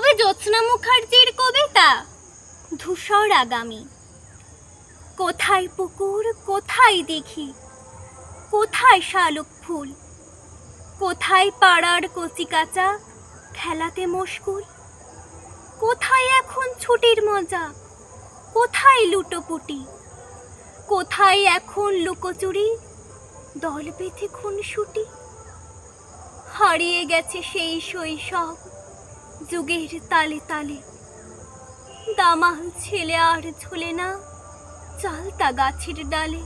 কবি জ্যোৎস্না মুখার্জির কবিতা? ধূসর আগামী। কোথায় পুকুর, কোথায় দেখি কোথায় শালুক ফুল? কোথায় পাড়ার কচিকাচা, খেলাতে মশগুল? কোথায় এখন ছুটির মজা? কোথায় লুটোপুটি? কোথায় এখন লুকোচুরি? দল বেঁধে খুনসুটি? হারিয়ে গেছে সেই শৈশব। যুগের তালে তালে। দামাল ছেলে আর ঝোলে না, চালতা গাছের ডালে।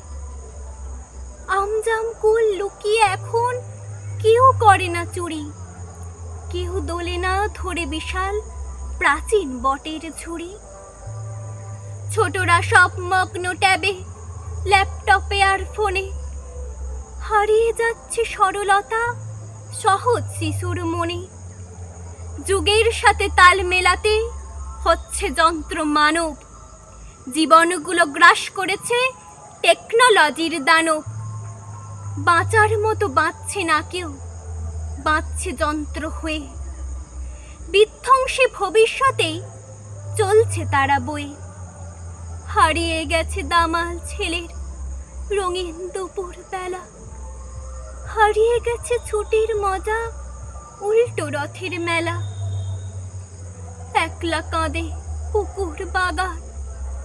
আমজাম কুল লুকিয়ে এখন কেউ করে না চুরি। কেউ দোলে না ধরে বিশাল প্রাচীন বটের ঝুড়ি। ছোটরা সব মগ্ন ট্যাবে, ল্যাপটপে আর ফোনে। হারিয়ে যাচ্ছে সরলতা, সহজ শিশুর মনে। যুগের সাথে তাল মেলাতে হচ্ছে যন্ত্র মানব। জীবনগুলো গ্রাস করেছে টেকনোলজির দানব। বাঁচার মতো বাঁচছে না কেউ, বাঁচছে যন্ত্র হয়ে। বিধ্বংসী ভবিষ্যতেই চলছে তারা বই হারিয়ে গেছে দামাল ছেলের রঙিন দুপুর বেলা হারিয়ে গেছে ছুটির মজা উল্টো রথের মেলা। একলা কাঁদে পুকুর বাগান,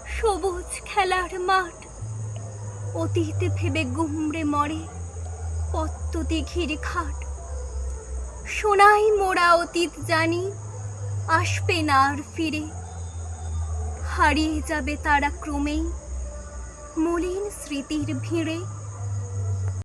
সবুজ খেলার মাঠ। অতীত ভেবে গুমড়ে মরে পত্ত দিঘির ঘাট। সোনাই মোড়া অতীত জানি, আসবে না আর ফিরে। হারিয়ে যাবে তারা ক্রমেই মলিন স্মৃতির ভিড়ে।